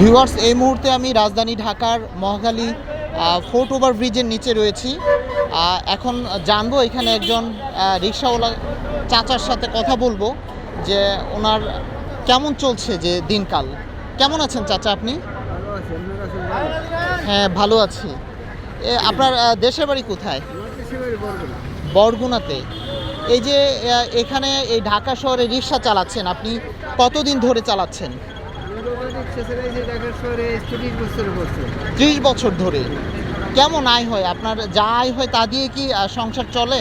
Viewers, এই মুহূর্তে আমি রাজধানী ঢাকার মহাখালী ফোর্ট ওভার ব্রিজের নিচে রয়েছি। এখন জানব এখানে একজন রিক্সাওয়ালা চাচার সাথে কথা বলব, যে ওনার কেমন চলছে যে দিনকাল? কেমন আছেন চাচা আপনি? হ্যাঁ ভালো আছি। আপনার দেশের বাড়ি কোথায়? বরগুনাতে। এই যে এখানে এই ঢাকা শহরে রিক্সা চালাচ্ছেন, আপনি কতদিন ধরে চালাচ্ছেন? তিরিশ বছর ধরে। কেমন আয় হয়? আপনার যা আয় হয় তা দিয়ে কি সংসার চলে?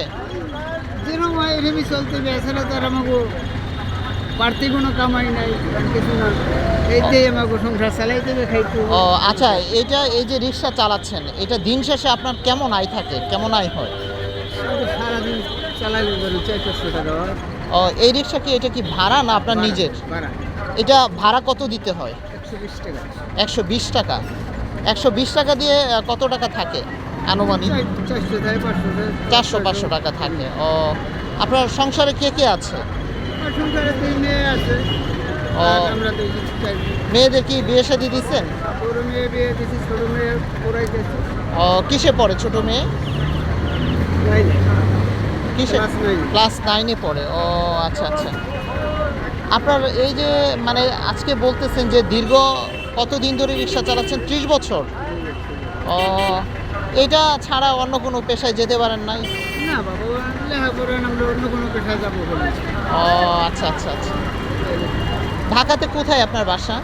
যেরকম হয় চলতে হবে। এছাড়া তো আর আমাকে বাড়তি কোনো কামাই নাই কারণ কিছু না। এই আমাকে সংসার চালাইতে হবে খাইতে ও আচ্ছা এটা এই যে রিক্সা চালাচ্ছেন এটা দিন শেষে আপনার কেমন আয় থাকে? কেমন আয় হয়? সারাদিন চালাইলে ধরুন চার পাঁচশো টাকা। ও এই রিক্সা কি এটা কি ভাড়া না আপনার নিজের? ভাড়া। এটা ভাড়া কত দিতে হয়? একশো বিশ টাকা। একশো বিশ টাকা। দিয়ে কত টাকা থাকে আনুমানিক? চার- চারশো পাঁচশো টাকা। থাকে। ও আপনার সংসারে কে কে আছে? ও। মেয়েদের কি বিয়ে শাদি দিচ্ছেন ও কিসে পড়ে ছোট মেয়ে? কিসে? ক্লাস নাইনে পড়ে। ও আচ্ছা আচ্ছা। আপনার এই যে মানে আজকে বলতেছেন যে দীর্ঘ কতদিন ধরে রিক্সা চালাচ্ছেন? ত্রিশ বছর? ও এটা ছাড়া অন্য কোনো পেশায় যেতে পারেন নাই? না বাবা লেখাপড়া আমরা অন্য কোনো পেশায় যাব ও আচ্ছা আচ্ছা আচ্ছা। ঢাকাতে কোথায় আপনার বাসা?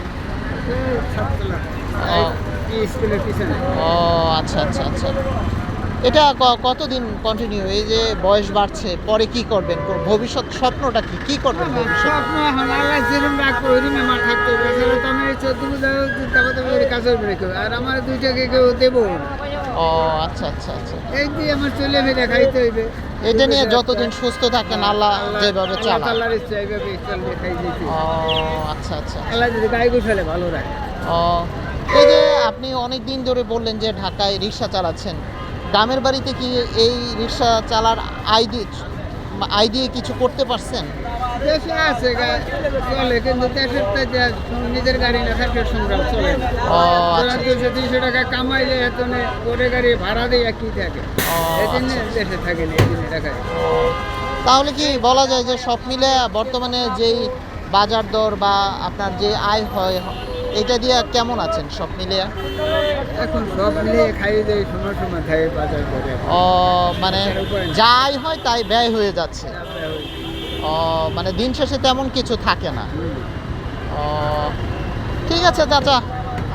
ও আচ্ছা আচ্ছা আচ্ছা। এটা কতদিন কন্টিনিউ এই যে বয়স বাড়ছে পরে কি করবেন? ভবিষ্যৎ স্বপ্নটা কি? কি করবেন ভবিষ্যৎ? না কেউ। আর আমার দুইটাকে কেউ দেবো। ও আচ্ছা আচ্ছা আচ্ছা। এই দিয়ে আমার চলে ফেলে খাইতে হইবে। এটা নিয়ে যতদিন সুস্থ থাকেন আল্লাহ যেভাবে চালান। আল্লাহর ইচ্ছা এইভাবে চলবে খাই দিতে ও আচ্ছা আচ্ছা। আল্লাহ যদি গায়ে গোছালে ভালো রাখে ও এই যে আপনি অনেক দিন ধরে বললেন যে ঢাকায় রিক্সা চালাচ্ছেন। গ্রামের বাড়িতে কি এই রিক্সা চালার আয় দিয়ে আয় দিয়ে কিছু করতে পারছেন? দেশে আছে চলে কিন্তু দেশের নিজের গাড়ি না সংগ্রাম চলে আচ্ছা। দুশো তিনশো টাকা কামাইলে পরে গাড়ি ভাড়া দিয়ে কি থাকে। এই জন্য আচ্ছা, দেশে থাকে না এই টাকায় তাহলে কি বলা যায় যে সব মিলে বর্তমানে যেই বাজার দর বা আপনার যে আয় হয় এটা দিয়ে কেমন আছেন? সব মিলে এখন সব মিলিয়ে খাইয়ে দেয় সময় সময় খাই বাজার করে। ও মানে যাই হয় তাই ব্যয় হয়ে যাচ্ছে। ও মানে দিন শেষে তেমন কিছু থাকে না। ও ঠিক আছে চাচা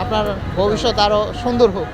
আপনার ভবিষ্যৎ আরও সুন্দর হোক।